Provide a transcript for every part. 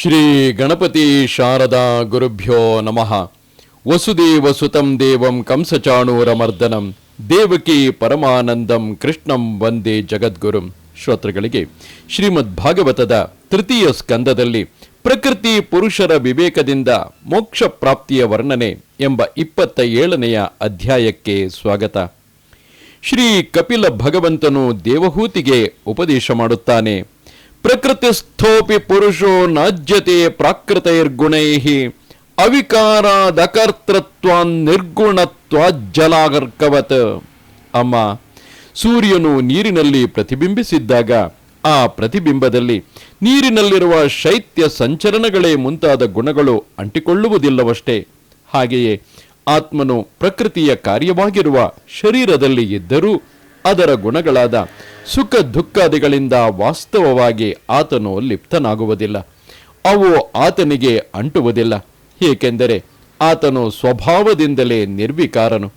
ಶ್ರೀ ಗಣಪತಿ ಶಾರದಾ ಗುರುಭ್ಯೋ ನಮಃ. ವಸುದೇವ ಸುತಂ ದೇವಂ ಕಂಸಚಾಣೂರಮರ್ದನಂ. ದೇವಕಿ ಪರಮಾನಂದಂ ಕೃಷ್ಣಂ ವಂದೇ ಜಗದ್ಗುರುಂ. ಶ್ರೋತೃಗಳಿಗೆ ಶ್ರೀಮದ್ ಭಾಗವತದ ತೃತೀಯ ಸ್ಕಂದದಲ್ಲಿ ಪ್ರಕೃತಿ ಪುರುಷರ ವಿವೇಕದಿಂದ ಮೋಕ್ಷ ಪ್ರಾಪ್ತಿಯ ವರ್ಣನೆ ಎಂಬ ಇಪ್ಪತ್ತ ಏಳನೆಯ ಅಧ್ಯಾಯಕ್ಕೆ ಸ್ವಾಗತ. ಶ್ರೀ ಕಪಿಲ ಭಗವಂತನು ದೇವಹೂತಿಗೆ ಉಪದೇಶ ಮಾಡುತ್ತಾನೆ. ಪ್ರಕೃತಿಸ್ಥೋಪಿ ಪುರುಷೋ ನಾಜ್ಯತೆ ಪ್ರಾಕೃತೈರ್ಗುಣೈ ನಿರ್ಗುಣತ್ವ ನಿರ್ಗುಣತ್ವಾಜ್ಜಲಾಗರ್ಕವತ್. ಅಮ್ಮ, ಸೂರ್ಯನು ನೀರಿನಲ್ಲಿ ಪ್ರತಿಬಿಂಬಿಸಿದ್ದಾಗ ಆ ಪ್ರತಿಬಿಂಬದಲ್ಲಿ ನೀರಿನಲ್ಲಿರುವ ಶೈತ್ಯ ಸಂಚರಣಗಳೇ ಮುಂತಾದ ಗುಣಗಳು ಅಂಟಿಕೊಳ್ಳುವುದಿಲ್ಲವಷ್ಟೇ. ಹಾಗೆಯೇ ಆತ್ಮನು ಪ್ರಕೃತಿಯ ಕಾರ್ಯವಾಗಿರುವ ಶರೀರದಲ್ಲಿ ಇದ್ದರೂ ಅದರ ಗುಣಗಳಾದ ಸುಖ ದುಃಖಾದಿಗಳಿಂದ ವಾಸ್ತವವಾಗಿ ಆತನು ಲಿಪ್ತನಾಗುವುದಿಲ್ಲ. ಅವು ಆತನಿಗೆ ಅಂಟುವುದಿಲ್ಲ. ಏಕೆಂದರೆ ಆತನು ಸ್ವಭಾವದಿಂದಲೇ ನಿರ್ವಿಕಾರನು,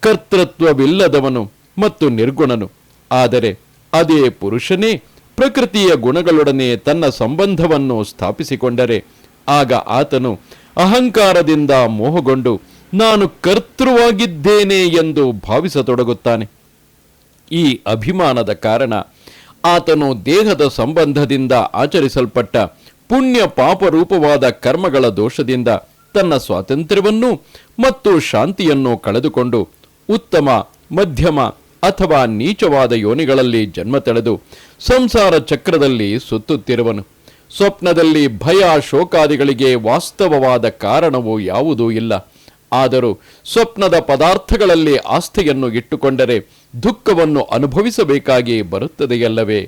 ಕರ್ತೃತ್ವವಿಲ್ಲದವನು ಮತ್ತು ನಿರ್ಗುಣನು. ಆದರೆ ಅದೇ ಪುರುಷನೇ ಪ್ರಕೃತಿಯ ಗುಣಗಳೊಡನೆ ತನ್ನ ಸಂಬಂಧವನ್ನು ಸ್ಥಾಪಿಸಿಕೊಂಡರೆ, ಆಗ ಆತನು ಅಹಂಕಾರದಿಂದ ಮೋಹಗೊಂಡು, ನಾನು ಕರ್ತೃವಾಗಿದ್ದೇನೆ ಎಂದು ಭಾವಿಸತೊಡಗುತ್ತಾನೆ. ಈ ಅಭಿಮಾನದ ಕಾರಣ ಆತನು ದೇಹದ ಸಂಬಂಧದಿಂದ ಆಚರಿಸಲ್ಪಟ್ಟ ಪುಣ್ಯ ಪಾಪರೂಪವಾದ ಕರ್ಮಗಳ ದೋಷದಿಂದ ತನ್ನ ಸ್ವಾತಂತ್ರ್ಯವನ್ನೂ ಮತ್ತು ಶಾಂತಿಯನ್ನು ಕಳೆದುಕೊಂಡು ಉತ್ತಮ, ಮಧ್ಯಮ ಅಥವಾ ನೀಚವಾದ ಯೋನಿಗಳಲ್ಲಿ ಜನ್ಮ ತಳೆದು ಸಂಸಾರ ಚಕ್ರದಲ್ಲಿ ಸುತ್ತುತ್ತಿರುವನು. ಸ್ವಪ್ನದಲ್ಲಿ ಭಯ ಶೋಕಾದಿಗಳಿಗೆ ವಾಸ್ತವವಾದ ಕಾರಣವು ಯಾವುದೂ ಇಲ್ಲ. ಆದರೂ ಸ್ವಪ್ನದ ಪದಾರ್ಥಗಳಲ್ಲಿ ಆಸ್ಥೆಯನ್ನು ಇಟ್ಟುಕೊಂಡರೆ ದುಃಖವನ್ನು ಅನುಭವಿಸಬೇಕಾಗಿ ಬರುತ್ತದೆಯಲ್ಲವೇ?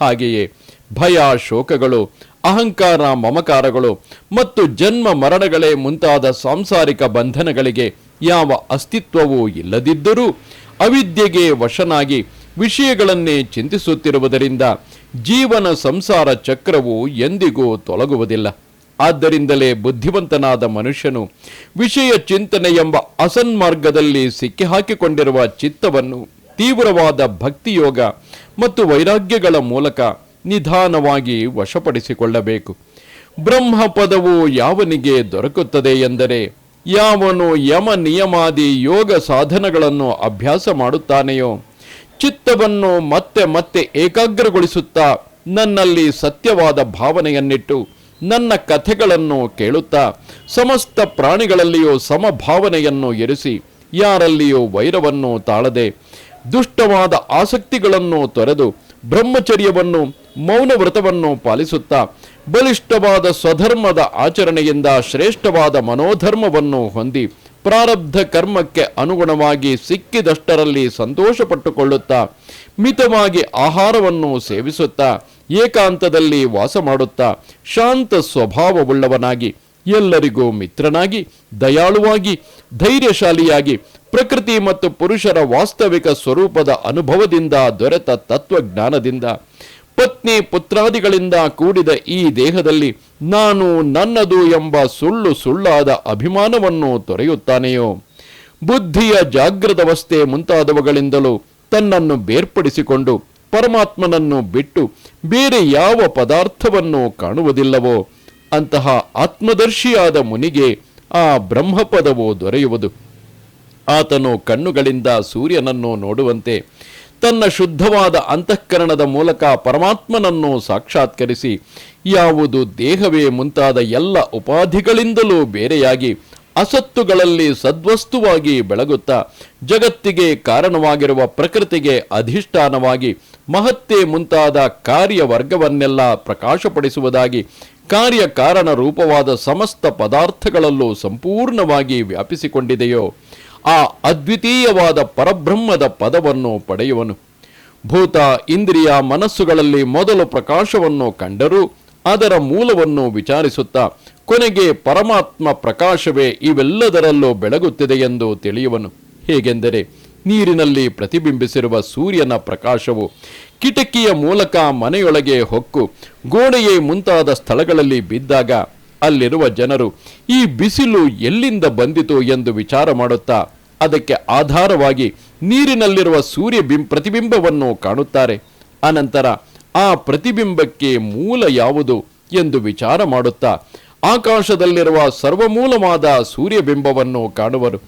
ಹಾಗೆಯೇ ಭಯ, ಶೋಕಗಳು, ಅಹಂಕಾರ, ಮಮಕಾರಗಳು ಮತ್ತು ಜನ್ಮ ಮರಣಗಳೇ ಮುಂತಾದ ಸಾಂಸಾರಿಕ ಬಂಧನಗಳಿಗೆ ಯಾವ ಅಸ್ತಿತ್ವವೂ ಇಲ್ಲದಿದ್ದರೂ ಅವಿದ್ಯೆಗೆ ವಶನಾಗಿ ವಿಷಯಗಳನ್ನೇ ಚಿಂತಿಸುತ್ತಿರುವುದರಿಂದ ಜೀವನ ಸಂಸಾರ ಚಕ್ರವು ಎಂದಿಗೂ ತೊಲಗುವುದಿಲ್ಲ. ಆದ್ದರಿಂದಲೇ ಬುದ್ಧಿವಂತನಾದ ಮನುಷ್ಯನು ವಿಷಯ ಚಿಂತನೆ ಎಂಬ ಅಸನ್ಮಾರ್ಗದಲ್ಲಿ ಸಿಕ್ಕಿಹಾಕಿಕೊಂಡಿರುವ ಚಿತ್ತವನ್ನು ತೀವ್ರವಾದ ಭಕ್ತಿಯೋಗ ಮತ್ತು ವೈರಾಗ್ಯಗಳ ಮೂಲಕ ನಿಧಾನವಾಗಿ ವಶಪಡಿಸಿಕೊಳ್ಳಬೇಕು. ಬ್ರಹ್ಮ ಪದವು ಯಾವನಿಗೆ ದೊರಕುತ್ತದೆ ಎಂದರೆ ಯಾವನು ಯಮ ನಿಯಮಾದಿ ಯೋಗ ಸಾಧನಗಳನ್ನು ಅಭ್ಯಾಸ ಮಾಡುತ್ತಾನೆಯೋ, ಚಿತ್ತವನ್ನು ಮತ್ತೆ ಮತ್ತೆ ಏಕಾಗ್ರಗೊಳಿಸುತ್ತಾ ನನ್ನಲ್ಲಿ ಸತ್ಯವಾದ ಭಾವನೆಯನ್ನಿಟ್ಟು ನನ್ನ ಕಥೆಗಳನ್ನು ಕೇಳುತ್ತಾ ಸಮಸ್ತ ಪ್ರಾಣಿಗಳಲ್ಲಿಯೂ ಸಮಭಾವನೆಯನ್ನು ಎರಿಸಿ ಯಾರಲ್ಲಿಯೂ ವೈರವನ್ನು ತಾಳದೆ ದುಷ್ಟವಾದ ಆಸಕ್ತಿಗಳನ್ನು ತೊರೆದು ಬ್ರಹ್ಮಚರ್ಯವನ್ನು ಮೌನ ವ್ರತವನ್ನು ಪಾಲಿಸುತ್ತಾ ಬಲಿಷ್ಠವಾದ ಸ್ವಧರ್ಮದ ಆಚರಣೆಯಿಂದ ಶ್ರೇಷ್ಠವಾದ ಮನೋಧರ್ಮವನ್ನು ಹೊಂದಿ ಪ್ರಾರಬ್ಧ ಕರ್ಮಕ್ಕೆ ಅನುಗುಣವಾಗಿ ಸಿಕ್ಕಿದಷ್ಟರಲ್ಲಿ ಸಂತೋಷಪಟ್ಟುಕೊಳ್ಳುತ್ತಾ ಮಿತವಾಗಿ ಆಹಾರವನ್ನು ಸೇವಿಸುತ್ತಾ ಏಕಾಂತದಲ್ಲಿ ವಾಸ ಮಾಡುತ್ತಾ ಶಾಂತ ಸ್ವಭಾವವುಳ್ಳವನಾಗಿ, ಎಲ್ಲರಿಗೂ ಮಿತ್ರನಾಗಿ, ದಯಾಳುವಾಗಿ, ಧೈರ್ಯಶಾಲಿಯಾಗಿ, ಪ್ರಕೃತಿ ಮತ್ತು ಪುರುಷರ ವಾಸ್ತವಿಕ ಸ್ವರೂಪದ ಅನುಭವದಿಂದ ದೊರೆತ ತತ್ವಜ್ಞಾನದಿಂದ, ಪತ್ನಿ ಪುತ್ರಾದಿಗಳಿಂದ ಕೂಡಿದ ಈ ದೇಹದಲ್ಲಿ ನಾನು ನನ್ನದು ಎಂಬ ಸುಳ್ಳು ಸುಳ್ಳಾದ ಅಭಿಮಾನವನ್ನು ತೊರೆಯುತ್ತಾನೆಯೋ? ಬುದ್ಧಿಯ ಜಾಗೃತವಸ್ಥೆ ಮುಂತಾದವುಗಳಿಂದಲೂ ತನ್ನನ್ನು ಬೇರ್ಪಡಿಸಿಕೊಂಡು ಪರಮಾತ್ಮನನ್ನು ಬಿಟ್ಟು ಬೇರೆ ಯಾವ ಪದಾರ್ಥವನ್ನು ಕಾಣುವುದಿಲ್ಲವೋ, ಅಂತಹ ಆತ್ಮದರ್ಶಿಯಾದ ಮುನಿಗೆ ಆ ಬ್ರಹ್ಮಪದವು ದೊರೆಯುವುದು. ಆತನು ಕಣ್ಣುಗಳಿಂದ ಸೂರ್ಯನನ್ನು ನೋಡುವಂತೆ ತನ್ನ ಶುದ್ಧವಾದ ಅಂತಃಕರಣದ ಮೂಲಕ ಪರಮಾತ್ಮನನ್ನು ಸಾಕ್ಷಾತ್ಕರಿಸಿ, ಯಾವುದು ದೇಹವೇ ಮುಂತಾದ ಎಲ್ಲ ಉಪಾಧಿಗಳಿಂದಲೂ ಬೇರೆಯಾಗಿ ಅಸತ್ತುಗಳಲ್ಲಿ ಸದ್ವಸ್ತುವಾಗಿ ಬೆಳಗುತ್ತಾ ಜಗತ್ತಿಗೆ ಕಾರಣವಾಗಿರುವ ಪ್ರಕೃತಿಗೆ ಅಧಿಷ್ಠಾನವಾಗಿ ಮಹತ್ತೆ ಮುಂತಾದ ಕಾರ್ಯವರ್ಗವನ್ನೆಲ್ಲ ಪ್ರಕಾಶಪಡಿಸುವುದಾಗಿ ಕಾರ್ಯಕಾರಣ ರೂಪವಾದ ಸಮಸ್ತ ಪದಾರ್ಥಗಳಲ್ಲೂ ಸಂಪೂರ್ಣವಾಗಿ ವ್ಯಾಪಿಸಿಕೊಂಡಿದೆಯೋ, ಆ ಅದ್ವಿತೀಯವಾದ ಪರಬ್ರಹ್ಮದ ಪದವನ್ನು ಪಡೆಯುವನು. ಭೂತ ಇಂದ್ರಿಯ ಮನಸ್ಸುಗಳಲ್ಲಿ ಮೊದಲು ಪ್ರಕಾಶವನ್ನು ಕಂಡರೂ ಅದರ ಮೂಲವನ್ನು ವಿಚಾರಿಸುತ್ತಾ ಕೊನೆಗೆ ಪರಮಾತ್ಮ ಪ್ರಕಾಶವೇ ಇವೆಲ್ಲದರಲ್ಲೂ ಬೆಳಗುತ್ತಿದೆ ಎಂದು ತಿಳಿಯುವನು. ಹೇಗೆಂದರೆ ನೀರಿನಲ್ಲಿ ಪ್ರತಿಬಿಂಬಿಸಿರುವ ಸೂರ್ಯನ ಪ್ರಕಾಶವು ಕಿಟಕಿಯ ಮೂಲಕ ಮನೆಯೊಳಗೆ ಹೊಕ್ಕು ಗೋಡೆಯೇ ಮುಂತಾದ ಸ್ಥಳಗಳಲ್ಲಿ ಬಿದ್ದಾಗ ಅಲ್ಲಿರುವ ಜನರು ಈ ಬಿಸಿಲು ಎಲ್ಲಿಂದ ಬಂದಿತು ಎಂದು ವಿಚಾರ ಮಾಡುತ್ತಾ ಅದಕ್ಕೆ ಆಧಾರವಾಗಿ ನೀರಿನಲ್ಲಿರುವ ಸೂರ್ಯ ಬಿಂ ಪ್ರತಿಬಿಂಬವನ್ನು ಕಾಣುತ್ತಾರೆ. ಅನಂತರ ಆ ಪ್ರತಿಬಿಂಬಕ್ಕೆ ಮೂಲ ಯಾವುದು ಎಂದು ವಿಚಾರ ಮಾಡುತ್ತಾ ಆಕಾಶದಲ್ಲಿರುವ ಸರ್ವಮೂಲವಾದ ಸೂರ್ಯಬಿಂಬವನ್ನು ಕಾಣುವರು.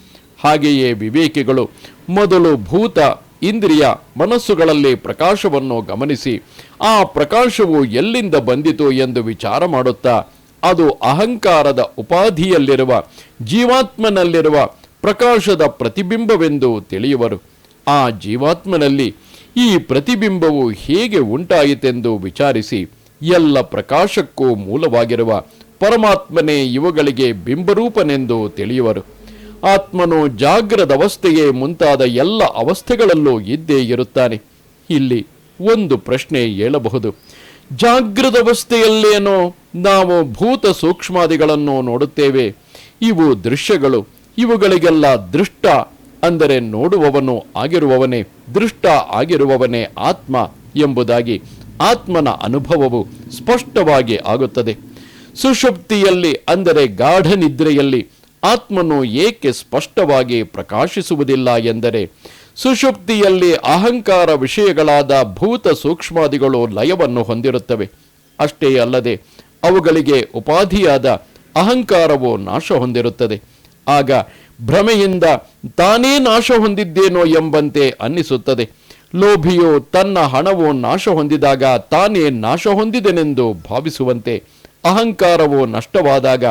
ಹಾಗೆಯೇ ವಿವೇಕಿಗಳು ಮೊದಲು ಭೂತ, ಇಂದ್ರಿಯ ಮನಸ್ಸುಗಳಲ್ಲಿ ಪ್ರಕಾಶವನ್ನು ಗಮನಿಸಿ, ಆ ಪ್ರಕಾಶವು ಎಲ್ಲಿಂದ ಬಂದಿತು ಎಂದು ವಿಚಾರ ಮಾಡುತ್ತಾ, ಅದು ಅಹಂಕಾರದ ಉಪಾಧಿಯಲ್ಲಿರುವ, ಜೀವಾತ್ಮನಲ್ಲಿರುವ ಪ್ರಕಾಶದ ಪ್ರತಿಬಿಂಬವೆಂದು ತಿಳಿಯುವರು. ಆ ಜೀವಾತ್ಮನಲ್ಲಿ ಈ ಪ್ರತಿಬಿಂಬವು ಹೇಗೆ ಉಂಟಾಯಿತೆಂದು ವಿಚಾರಿಸಿ, ಎಲ್ಲ ಪ್ರಕಾಶಕ್ಕೂ ಮೂಲವಾಗಿರುವ ಪರಮಾತ್ಮನೇ ಇವುಗಳಿಗೆ ಬಿಂಬರೂಪನೆಂದು ತಿಳಿಯುವರು. ಆತ್ಮನು ಜಾಗ್ರದ ಅವಸ್ಥೆಯೇ ಮುಂತಾದ ಎಲ್ಲ ಅವಸ್ಥೆಗಳಲ್ಲೂ ಇದ್ದೇ ಇರುತ್ತಾನೆ. ಇಲ್ಲಿ ಒಂದು ಪ್ರಶ್ನೆ ಏಳಬಹುದು ಜಾಗೃತವಸ್ಥೆಯಲ್ಲೇನೋ ನಾವು ಭೂತ ಸೂಕ್ಷ್ಮಾದಿಗಳನ್ನು ನೋಡುತ್ತೇವೆ. ಇವು ದೃಶ್ಯಗಳು. ಇವುಗಳಿಗೆಲ್ಲ ದೃಷ್ಟ ಅಂದರೆ ನೋಡುವವನು ಆಗಿರುವವನೇ, ದೃಷ್ಟ ಆಗಿರುವವನೇ ಆತ್ಮ ಎಂಬುದಾಗಿ ಆತ್ಮನ ಅನುಭವವು ಸ್ಪಷ್ಟವಾಗಿ ಆಗುತ್ತದೆ. ಸುಷುಪ್ತಿಯಲ್ಲಿ ಅಂದರೆ ಗಾಢ ನಿದ್ರೆಯಲ್ಲಿ ಆತ್ಮನು ಏಕೆ ಸ್ಪಷ್ಟವಾಗಿ ಪ್ರಕಾಶಿಸುವುದಿಲ್ಲ ಎಂದರೆ ಸುಷುಪ್ತಿಯಲ್ಲಿ ಅಹಂಕಾರ ವಿಷಯಗಳಾದ ಭೂತ ಸೂಕ್ಷ್ಮಾದಿಗಳು ಲಯವನ್ನು ಹೊಂದಿರುತ್ತವೆ. ಅಷ್ಟೇ ಅಲ್ಲದೆ, ಅವುಗಳಿಗೆ ಉಪಾಧಿಯಾದ ಅಹಂಕಾರವು ನಾಶ ಹೊಂದಿರುತ್ತದೆ. ಆಗ ಭ್ರಮೆಯಿಂದ ತಾನೇ ನಾಶ ಹೊಂದಿದ್ದೇನೋ ಎಂಬಂತೆ ಅನ್ನಿಸುತ್ತದೆ. ಲೋಭಿಯು ತನ್ನ ಹಣವು ನಾಶ ಹೊಂದಿದಾಗ ತಾನೇ ನಾಶ ಹೊಂದಿದೆನೆಂದು ಭಾವಿಸುವಂತೆ ಅಹಂಕಾರವು ನಷ್ಟವಾದಾಗ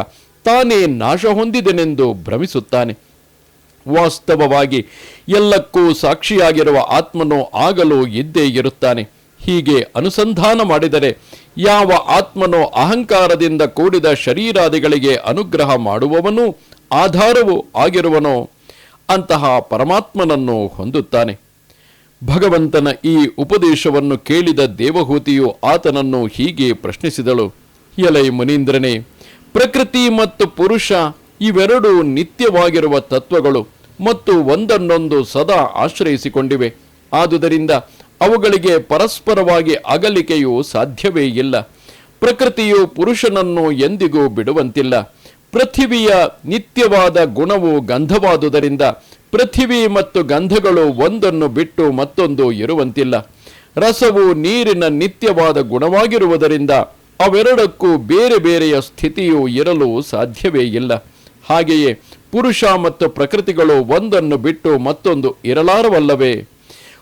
ತಾನೇ ನಾಶ ಹೊಂದಿದೆನೆಂದು ಭ್ರಮಿಸುತ್ತಾನೆ. ವಾಸ್ತವವಾಗಿ ಎಲ್ಲಕ್ಕೂ ಸಾಕ್ಷಿಯಾಗಿರುವ ಆತ್ಮನು ಆಗಲು ಇದ್ದೇ ಇರುತ್ತಾನೆ. ಹೀಗೆ ಅನುಸಂಧಾನ ಮಾಡಿದರೆ ಯಾವ ಆತ್ಮನೋ ಅಹಂಕಾರದಿಂದ ಕೂಡಿದ ಶರೀರಾದಿಗಳಿಗೆ ಅನುಗ್ರಹ ಮಾಡುವವನು ಆಧಾರವೂ ಆಗಿರುವನೋ? ಅಂತಹ ಪರಮಾತ್ಮನನ್ನು ಹೊಂದುತ್ತಾನೆ. ಭಗವಂತನ ಈ ಉಪದೇಶವನ್ನು ಕೇಳಿದ ದೇವಹೂತಿಯು ಆತನನ್ನು ಹೀಗೆ ಪ್ರಶ್ನಿಸಿದಳು. ಎಲೈ ಮುನೀಂದ್ರನೇ, ಪ್ರಕೃತಿ ಮತ್ತು ಪುರುಷ ಇವೆರಡೂ ನಿತ್ಯವಾಗಿರುವ ತತ್ವಗಳು ಮತ್ತು ಒಂದನ್ನೊಂದು ಸದಾ ಆಶ್ರಯಿಸಿಕೊಂಡಿವೆ. ಆದುದರಿಂದ ಅವುಗಳಿಗೆ ಪರಸ್ಪರವಾಗಿ ಅಗಲಿಕೆಯು ಸಾಧ್ಯವೇ ಇಲ್ಲ. ಪ್ರಕೃತಿಯು ಪುರುಷನನ್ನು ಎಂದಿಗೂ ಬಿಡುವಂತಿಲ್ಲ. ಪೃಥಿವಿಯ ನಿತ್ಯವಾದ ಗುಣವು ಗಂಧವಾದುದರಿಂದ ಪೃಥಿವಿ ಮತ್ತು ಗಂಧಗಳು ಒಂದನ್ನು ಬಿಟ್ಟು ಮತ್ತೊಂದು ಇರುವಂತಿಲ್ಲ. ರಸವು ನೀರಿನ ನಿತ್ಯವಾದ ಗುಣವಾಗಿರುವುದರಿಂದ ಅವೆರಡಕ್ಕೂ ಬೇರೆ ಬೇರೆಯ ಸ್ಥಿತಿಯು ಇರಲು ಸಾಧ್ಯವೇ ಇಲ್ಲ. ಹಾಗೆಯೇ ಪುರುಷ ಮತ್ತು ಪ್ರಕೃತಿಗಳು ಒಂದನ್ನು ಬಿಟ್ಟು ಮತ್ತೊಂದು ಇರಲಾರವಲ್ಲವೇ?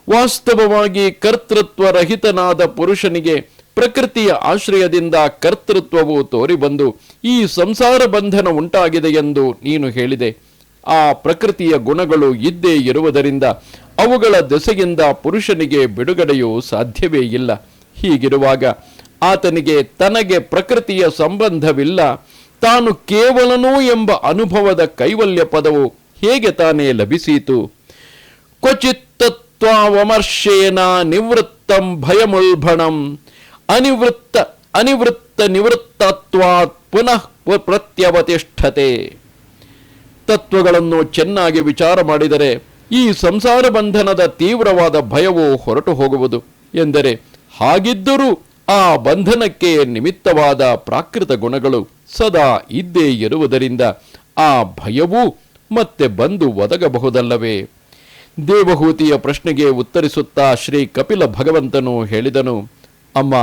ವಾಸ್ತವವಾಗಿ ಕರ್ತೃತ್ವರಹಿತನಾದ ಪುರುಷನಿಗೆ ಪ್ರಕೃತಿಯ ಆಶ್ರಯದಿಂದ ಕರ್ತೃತ್ವವು ತೋರಿಬಂದು ಈ ಸಂಸಾರ ಬಂಧನ ಉಂಟಾಗಿದೆ ಎಂದು ನೀನು ಹೇಳಿದೆ. ಆ ಪ್ರಕೃತಿಯ ಗುಣಗಳು ಇದ್ದೇ ಇರುವುದರಿಂದ ಅವುಗಳ ದೆಸೆಯಿಂದ ಪುರುಷನಿಗೆ ಬಿಡುಗಡೆಯು ಸಾಧ್ಯವೇ ಇಲ್ಲ. ಹೀಗಿರುವಾಗ ಆತನಿಗೆ ತನಗೆ ಪ್ರಕೃತಿಯ ಸಂಬಂಧವಿಲ್ಲ. ತಾನು ಕೇವಲನೋ ಎಂಬ ಅನುಭವದ ಕೈವಲ್ಯ ಪದವು ಹೇಗೆ ತಾನೇ ಲಭಿಸಿತು? ಕ್ವಚಿತ್ತತ್ವಮರ್ಶೇನ ನಿವೃತ್ತಂ ಭಯಮುಲ್ಭಣಂ. ಅನಿವೃತ್ತ ಅನಿವೃತ್ತ ನಿವೃತ್ತತ್ವಾತ್ ಪುನಃ ಪ್ರತ್ಯವತಿಷ್ಠತೆ. ತತ್ವಗಳನ್ನು ಚೆನ್ನಾಗಿ ವಿಚಾರ ಮಾಡಿದರೆ ಈ ಸಂಸಾರ ಬಂಧನದ ತೀವ್ರವಾದ ಭಯವು ಹೊರಟು ಹೋಗುವುದು ಎಂದರೆ ಹಾಗಿದ್ದರೂ ಆ ಬಂಧನಕ್ಕೆ ನಿಮಿತ್ತವಾದ ಪ್ರಾಕೃತ ಗುಣಗಳು ಸದಾ ಇದ್ದೇ ಇರುವುದರಿಂದ ಆ ಭಯವೂ ಮತ್ತೆ ಬಂದು ಒದಗಬಹುದಲ್ಲವೇ? ದೇವಹೂತಿಯ ಪ್ರಶ್ನೆಗೆ ಉತ್ತರಿಸುತ್ತಾ ಶ್ರೀ ಕಪಿಲ ಭಗವಂತನು ಹೇಳಿದನು, ಅಮ್ಮ,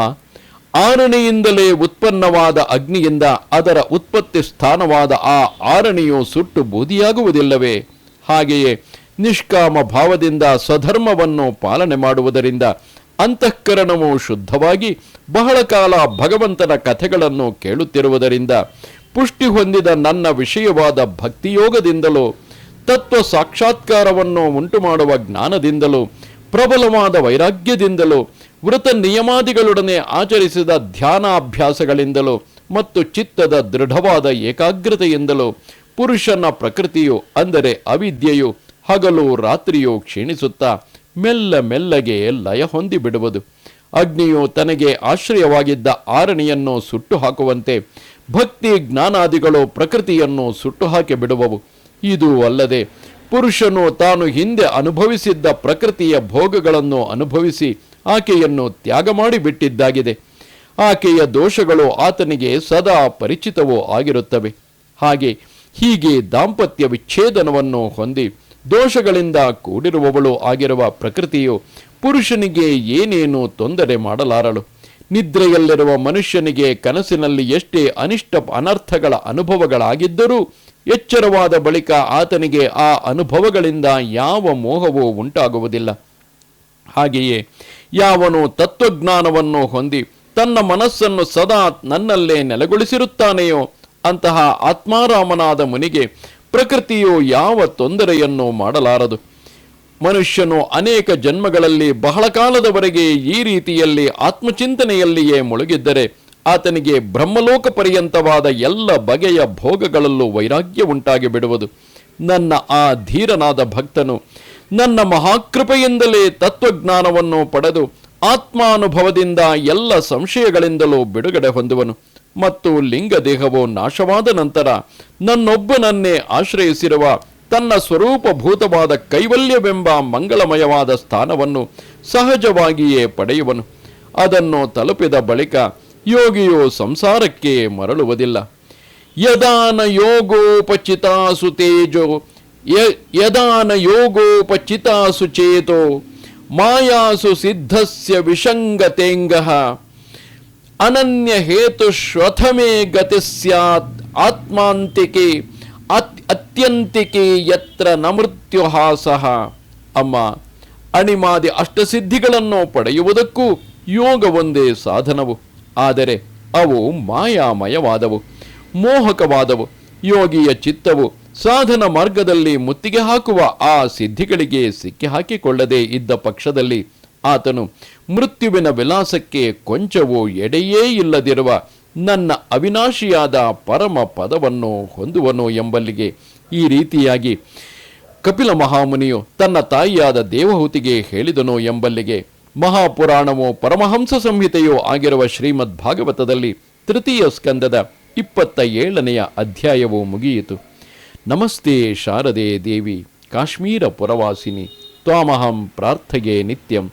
ಆರಣಿಯಿಂದಲೇ ಉತ್ಪನ್ನವಾದ ಅಗ್ನಿಯಿಂದ ಅದರ ಉತ್ಪತ್ತಿ ಸ್ಥಾನವಾದ ಆ ಆರಣಿಯು ಸುಟ್ಟು ಬೂದಿಯಾಗುವುದಿಲ್ಲವೇ? ಹಾಗೆಯೇ ನಿಷ್ಕಾಮ ಭಾವದಿಂದ ಸ್ವಧರ್ಮವನ್ನು ಪಾಲನೆ ಮಾಡುವುದರಿಂದ ಅಂತಃಕರಣವು ಶುದ್ಧವಾಗಿ ಬಹಳ ಕಾಲ ಭಗವಂತನ ಕಥೆಗಳನ್ನು ಕೇಳುತ್ತಿರುವುದರಿಂದ ಪುಷ್ಟಿ ಹೊಂದಿದ ನನ್ನ ವಿಷಯವಾದ ಭಕ್ತಿಯೋಗದಿಂದಲೂ, ತತ್ವ ಸಾಕ್ಷಾತ್ಕಾರವನ್ನು ಉಂಟು ಮಾಡುವ ಜ್ಞಾನದಿಂದಲೂ, ಪ್ರಬಲವಾದ ವೈರಾಗ್ಯದಿಂದಲೂ, ವೃತ ನಿಯಮಾದಿಗಳೊಡನೆ ಆಚರಿಸಿದ ಧ್ಯಾನಾಭ್ಯಾಸಗಳಿಂದಲೂ ಮತ್ತು ಚಿತ್ತದ ದೃಢವಾದ ಏಕಾಗ್ರತೆಯಿಂದಲೂ ಪುರುಷನ ಪ್ರಕೃತಿಯು ಅಂದರೆ ಅವಿದ್ಯೆಯು ಹಗಲು ರಾತ್ರಿಯು ಕ್ಷೀಣಿಸುತ್ತಾ ಮೆಲ್ಲ ಮೆಲ್ಲಗೆ ಲಯ ಹೊಂದಿಬಿಡುವುದು. ಅಗ್ನಿಯು ತನಗೆ ಆಶ್ರಯವಾಗಿದ್ದ ಆರಣಿಯನ್ನು ಸುಟ್ಟು ಹಾಕುವಂತೆ ಭಕ್ತಿ ಜ್ಞಾನಾದಿಗಳು ಪ್ರಕೃತಿಯನ್ನು ಸುಟ್ಟು ಹಾಕಿ ಬಿಡುವವು. ಇದು ಅಲ್ಲದೆ ಪುರುಷನು ತಾನು ಹಿಂದೆ ಅನುಭವಿಸಿದ್ದ ಪ್ರಕೃತಿಯ ಭೋಗಗಳನ್ನು ಅನುಭವಿಸಿ ಆಕೆಯನ್ನು ತ್ಯಾಗ ಮಾಡಿಬಿಟ್ಟಿದ್ದಾಗಿದೆ ಆಕೆಯ ದೋಷಗಳು ಆತನಿಗೆ ಸದಾ ಪರಿಚಿತವೂ ಆಗಿರುತ್ತವೆ. ಹಾಗೆ ಹೀಗೆ ದಾಂಪತ್ಯ ವಿಚ್ಛೇದನವನ್ನು ಹೊಂದಿ ದೋಷಗಳಿಂದ ಕೂಡಿರುವವಳು ಆಗಿರುವ ಪ್ರಕೃತಿಯು ಪುರುಷನಿಗೆ ಏನೇನು ತೊಂದರೆ ಮಾಡಲಾರಳು? ನಿದ್ರೆಯಲ್ಲಿರುವ ಮನುಷ್ಯನಿಗೆ ಕನಸಿನಲ್ಲಿ ಎಷ್ಟೇ ಅನಿಷ್ಟ ಅನರ್ಥಗಳ ಅನುಭವಗಳಾಗಿದ್ದರೂ ಎಚ್ಚರವಾದ ಬಳಿಕ ಆತನಿಗೆ ಆ ಅನುಭವಗಳಿಂದ ಯಾವ ಮೋಹವೂ ಉಂಟಾಗುವುದಿಲ್ಲ. ಹಾಗೆಯೇ ಯಾವನು ತತ್ವಜ್ಞಾನವನ್ನು ಹೊಂದಿ ತನ್ನ ಮನಸ್ಸನ್ನು ಸದಾ ನನ್ನಲ್ಲೇ ನೆಲೆಗೊಳಿಸಿರುತ್ತಾನೆಯೋ, ಅಂತಹ ಆತ್ಮಾರಾಮನಾದ ಮುನಿಗೆ ಪ್ರಕೃತಿಯು ಯಾವ ತೊಂದರೆಯನ್ನು ಮಾಡಲಾರದು. ಮನುಷ್ಯನು ಅನೇಕ ಜನ್ಮಗಳಲ್ಲಿ ಬಹಳ ಕಾಲದವರೆಗೆ ಈ ರೀತಿಯಲ್ಲಿ ಆತ್ಮಚಿಂತನೆಯಲ್ಲಿಯೇ ಮುಳುಗಿದ್ದರೆ, ಆತನಿಗೆ ಬ್ರಹ್ಮಲೋಕ ಪರ್ಯಂತವಾದ ಎಲ್ಲ ಬಗೆಯ ಭೋಗಗಳಲ್ಲೂ ವೈರಾಗ್ಯ ಉಂಟಾಗಿ ಬಿಡುವುದು. ನನ್ನ ಆ ಧೀರನಾದ ಭಕ್ತನು ನನ್ನ ಮಹಾಕೃಪೆಯಿಂದಲೇ ತತ್ವಜ್ಞಾನವನ್ನು ಪಡೆದು ಆತ್ಮಾನುಭವದಿಂದ ಎಲ್ಲ ಸಂಶಯಗಳಿಂದಲೂ ಬಿಡುಗಡೆ ಹೊಂದುವನು. ಮತ್ತು ಲಿಂಗ ದೇಹವು ನಾಶವಾದ ನಂತರ ನನ್ನೊಬ್ಬನನ್ನೇ ಆಶ್ರಯಿಸಿರುವ ತನ್ನ ಸ್ವರೂಪಭೂತವಾದ ಕೈವಲ್ಯವೆಂಬ ಮಂಗಳಮಯವಾದ ಸ್ಥಾನವನ್ನು ಸಹಜವಾಗಿಯೇ ಪಡೆಯುವನು. ಅದನ್ನು ತಲುಪಿದ ಬಳಿಕ ಯೋಗಿಯು ಸಂಸಾರಕ್ಕೆ ಮರಳುವುದಿಲ್ಲ. ಯದಾನ ಯೋಗೋಪಚಿತಾಸು ತೇಜೋ ಯದಾನ ಯೋಗೋಪಚಿತಾಸು ಚೇತೋ, ಮಾಯಾಸು ಸಿದ್ಧಸ್ಯ ವಿಷಂಗತೇಂಗಃ. ಅನನ್ಯ ಹೇತುಶ್ವಥಮೇ ಗತಿ ಸ್ಯಾತ್ ಆತ್ಮಾಂತಿಕೆ, ಅತ್ ಅತ್ಯಂತಿಕೆ ಯತ್ರ ನ ಮೃತ್ಯುಹಾಸಃ ಅಮ್ಮ, ಅಣಿಮಾದಿ ಅಷ್ಟಸಿದ್ಧಿಗಳನ್ನು ಪಡೆಯುವುದಕ್ಕೂ ಯೋಗ ಒಂದೇ ಸಾಧನವು. ಆದರೆ ಅವು ಮಾಯಾಮಯವಾದವು, ಮೋಹಕವಾದವು. ಯೋಗಿಯ ಚಿತ್ತವು ಸಾಧನ ಮಾರ್ಗದಲ್ಲಿ ಮುತ್ತಿಗೆ ಹಾಕುವ ಆ ಸಿದ್ಧಿಗಳಿಗೆ ಸಿಕ್ಕಿ ಹಾಕಿಕೊಳ್ಳದೆ ಇದ್ದ ಪಕ್ಷದಲ್ಲಿ ಆತನು, ಮೃತ್ಯುವಿನ ವಿಲಾಸಕ್ಕೆ ಕೊಂಚವೂ ಎಡೆಯೇ ಇಲ್ಲದಿರುವ ನನ್ನ ಅವಿನಾಶಿಯಾದ ಪರಮ ಪದವನ್ನು ಹೊಂದುವನು ಎಂಬಲ್ಲಿಗೆ ಈ ರೀತಿಯಾಗಿ ಕಪಿಲ ಮಹಾಮುನಿಯು ತನ್ನ ತಾಯಿಯಾದ ದೇವಹೂತಿಗೆ ಹೇಳಿದನು ಎಂಬಲ್ಲಿಗೆ, ಮಹಾಪುರಾಣವು ಪರಮಹಂಸ ಸಂಹಿತೆಯೂ ಆಗಿರುವ ಶ್ರೀಮದ್ ಭಾಗವತದಲ್ಲಿ ತೃತೀಯ ಸ್ಕಂದದ ಇಪ್ಪತ್ತ ಏಳನೆಯ ಅಧ್ಯಾಯವು ಮುಗಿಯಿತು. ನಮಸ್ತೆ ಶಾರದೆ ದೇವಿ, ಕಾಶ್ಮೀರ ಪುರವಾಸಿನಿ, ತ್ವಾಮಹಂ ಪ್ರಾರ್ಥಗೆ ನಿತ್ಯಂ.